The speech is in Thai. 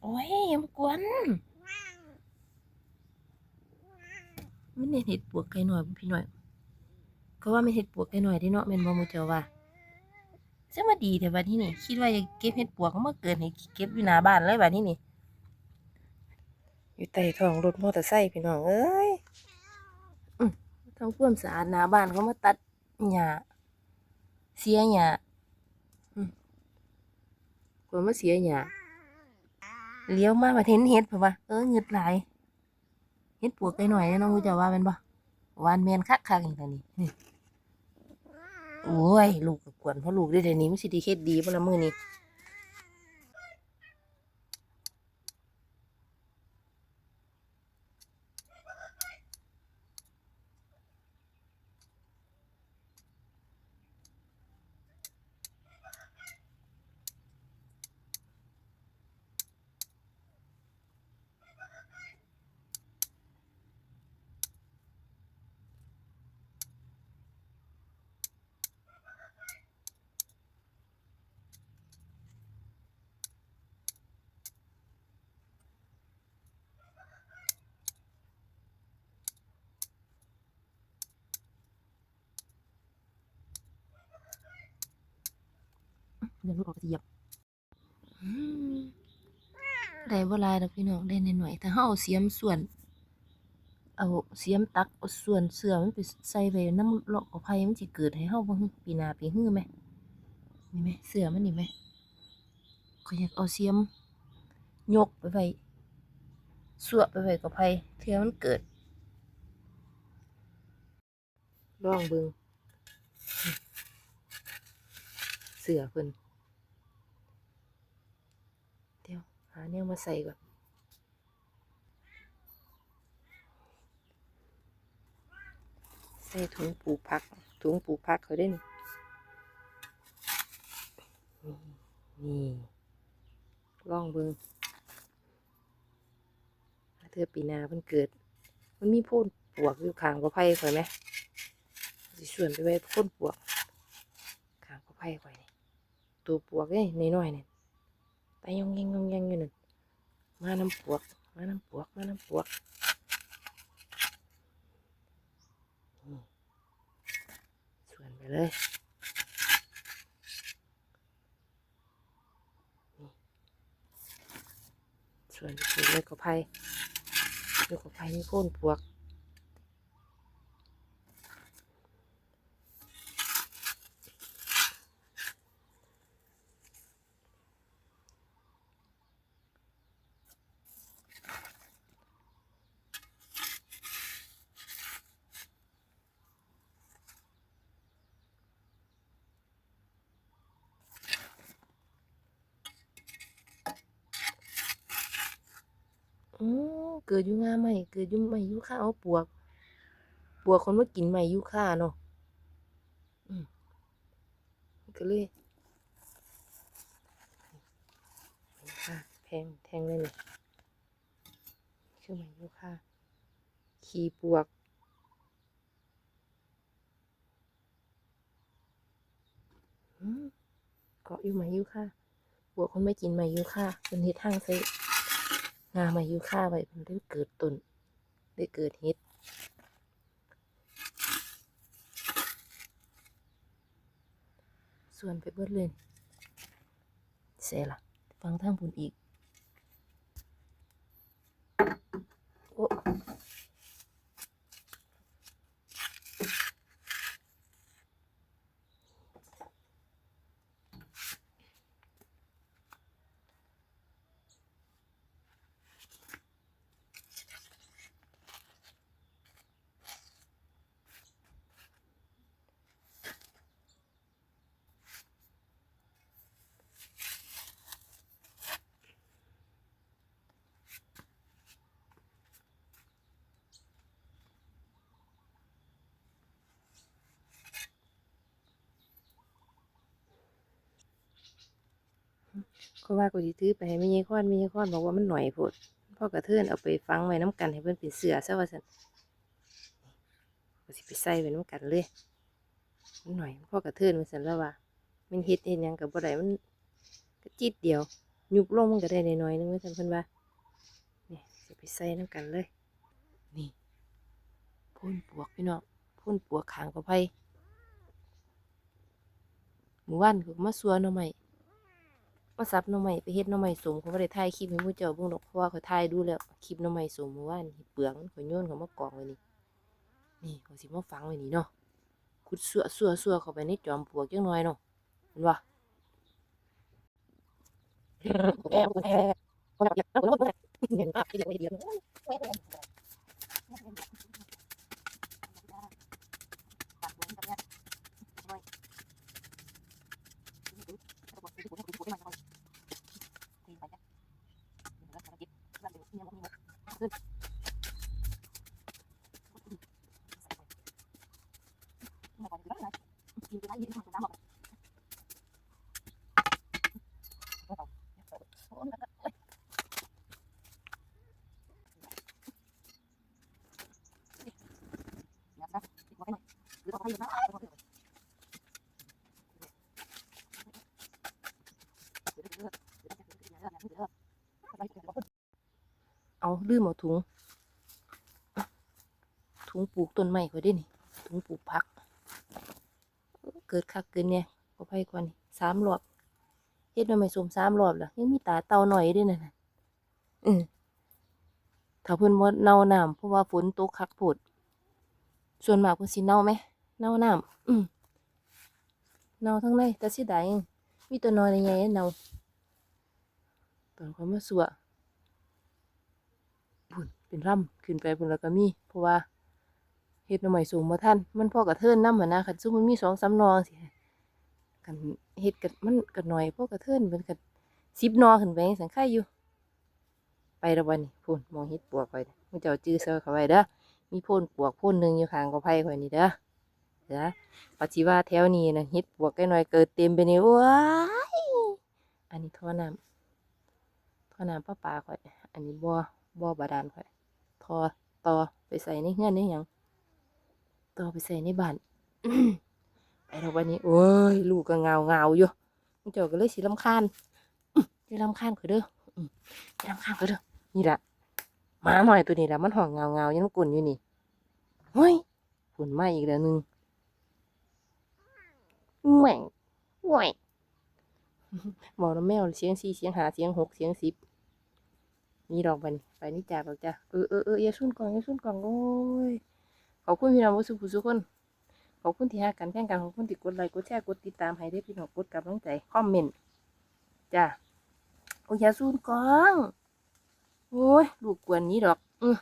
โอ้ยอย่ามากวน มันเห็นเห็ดปวกไก่หน่อยพี่หน่อยก็ว่าไม่เห็ดปวกไก่หน่อยเที่เนาะแม่นบ่มูเจ้าว่าจะมาดีแต่บัดนี้นี่คิดว่าจะเก็บเห็ดปวกก็มาเกิดให้เก็บอยู่หน้าบ้านเลยบัดนี้นี่อยู่ใต้ท้องรถมอเตอร์ไซค์พี่น้องเอ้ยอืมทำความสะอาดหน้าบ้านเขามาตัดหญ้าเสียหญ้าอืมกลัวมาเสียหญ้า เลี้ยวมามาเห็นเห็ดเพราะว่าเออเงึดหลายเห็ดปวกไปหน่อยนะน้องกูจะว่าเป็นบ่วานเมนคักคักอย่างนี้นี่โอ้ย ลูกกวนเพราะลูกได้แต่นี้มันสิดีเฮ็ดดีบ่ละมือนี้ เดี๋ยวลูกออกจะเหยียบได้เวลายดอกพี่น้องได้หน่อยๆแต่เฮาเอาเสียมส่วน เอาเสียมตักเอาส่วนเสื้อมันไปใส่ไว้น้ำเลาะกับไผมันสิเกิดให้เฮาบ่ฮึปีหน้าปีฮื้อไหมนี่ไหมเสื้อมันนี่ไหมก็อยากเอาเสียมยกไปไว้สวบไปไว้กับไผเทื่อมันเกิดลองเบิ่งเสื้อเพิ่นเดี๋ยวหาแนวมาใส่ก่อนใส่ถุงปลูกผัก ถุงปลูกผักเขาได้นี่นี่ลองเบิงเธอปีนาเพิ่นเกิด มันมีพ่นปวกอยู่ข้างกระไผ่ข่อยไหมสิส่วนไปไว้พ่นปวกข้างกระไผ่ข่อยนี่ตัวปวกเอ้ยน้อยๆเนี่ย ไปยองแยงยองยงอยู่นั่นมาน้ำปวก มาน้ำปวก มาน้ำปวกส่วนไปเลย ส่วนไปปลูกเลยกอไผ่เลยกอไผ่นี่โค่นปวก อือเกิดอยู่งาใหม่เกิดอยู่ใหม่ยุค่าเอาปวก ปวกคนมากินใหม่ยุค่าเนาะอืมก็เลยแทงแทงเลยเนี่ยคือใหม่ยุค่าขี่ปวกเกาะอยู่ไหมยุค่าปวกคนไม่กินไหมยุค่าเป็นเฮ็ดทางใส่ งามายุค่าไว้มันได้เกิดตุนได้เกิดฮิตส่วนไปเบิดเลยเสียละฟังทางบุญอีก โอ้ เขาว่ากูสิถือไปให้แม่ยายคอนแม่ยายคอนบอกว่ามันหน่อยโพดพ่อกระเทือนเอาไปฟังไว้น้ำกันให้เพิ่นเป็นเสือซะว่าซั่นกูสิไปใส่ไว้น้ำกันเลยมันหน่อยพ่อกระเทือนว่าซั่นแล้วว่ามันเฮ็ดเฮ็ดหยังกับบ่ได้มันก็จิตเดียว ยุบลงมันก็ได้น้อยๆนึงว่าซั่นเพิ่นว่านี่สิไปใส่นํกันเลย นี่พ่นปวกพี่น้องพ่นปวกขางกับไผหมู่บ้านก็มาสัวหน่อไม้ มาซับหน่อไม้ไปเฮ็ดหน่อไม้สมเขาบ่ได้ถ่ายคลิปให้หมู่เจ้าเบิ่งดอกเพราะว่าเขาถ่ายดูแล้วคลิปหน่อไม้สมหมู่บ้านนี่เปลือกมันเขาโยนเขามากองไว้นี่นี่เขาสิมาฝังไว้นี่เนาะขุดสัวสัวสัวเข้าไปในจอมปลวกจังหน่อยเนาะเห็นบ่เอา เอาลืมเอาถุง ถุงปลูกต้นไม้ก็ได้นี่ ถุงปลูกผัก เกิดคักเกินเนี่ยก็ไปก่อนนี่สามรอบเฮ็ดหน่อไม้สมสามรอบแล้วยังมีตาเตาหน่อยด้วยนะ่ะอือถ้าเพิ่นบ่เน่าน้ำเพราะว่าฝนตกคักโพดส่วนมากเพิ่นสิเน่าไหม เน่าน้ำอืมเน่าทั้งในแต่เสิดายยังมีตัวน้อยใหญ่เน่าตอนเขามาสัวพุ่นเป็นร่ำขึ้นไปพุ่นแล้วก็มี เพราะว่าเฮ็ดหน่อไม้สูงบ่ทันมันพอกับเทินน้ำเหั่นนะคันซุมมันมี2 3นองสิกันเฮ็ดกันมันก็น้อยพอกับเทินเป็นกัน10นอขึ้นไปจังซั่อยู่ ไปแล้ววันนี้พุ่นมองเฮ็ดปวกไว้มึงเจ้าจื้อเซอเขาไว้เด้อมีพ่นปวกพ่นหนึ่งอยู่ข้างกอไผ่ข่อยนี่เด้อ เด้อปัจจิว่าแถวนี้นะฮ็ดปวกใกล้น้อยเกิดเต็มไปนี่ว้ายอันนี้ท่อน้ำท่อน้ำประปาข่อย อันนี้บ่บ่บาดาลข่อยทอต่อไปใส่ในเฮือนนี่หยังต่อไปใส่ในบ้านไปแล้ววันนี้โอ้ยลูกก็เงาเงาอยู่มึงเจ้าก็เลยสิลำคาญสิลำคาญเขาเด้อสิลำคาญเขาเด้อนี่แหละหมาหน่อยตัวนี้และมันห่องเงาเงายังกุ่นอยู่นี่เฮ้ยฝนมาอีกแล้วนึง แหม่งแหว่งบอกแล้วแมวเสียงสี่เสียงหาเสียงหกเสียงสิบนี่ดอกไปนี่ไปนี่จากดอกจ้ะเออเออเอออย่าสุ่นกล่องอย่าสุ่นกล่องโอ้ยขอบคุณพี่น้องผู้สุขผู้สุขคนขอบคุณที่หากันแข่งกันขอบคุณที่กดไลค์กดแชร์กดติดตามให้ได้พี่น้องกดกำลังใจคอมเมนต์จ้ะโอ้ยอย่าสุ่นกล่องโอ้ยลูกกวนนี้ดอก อือ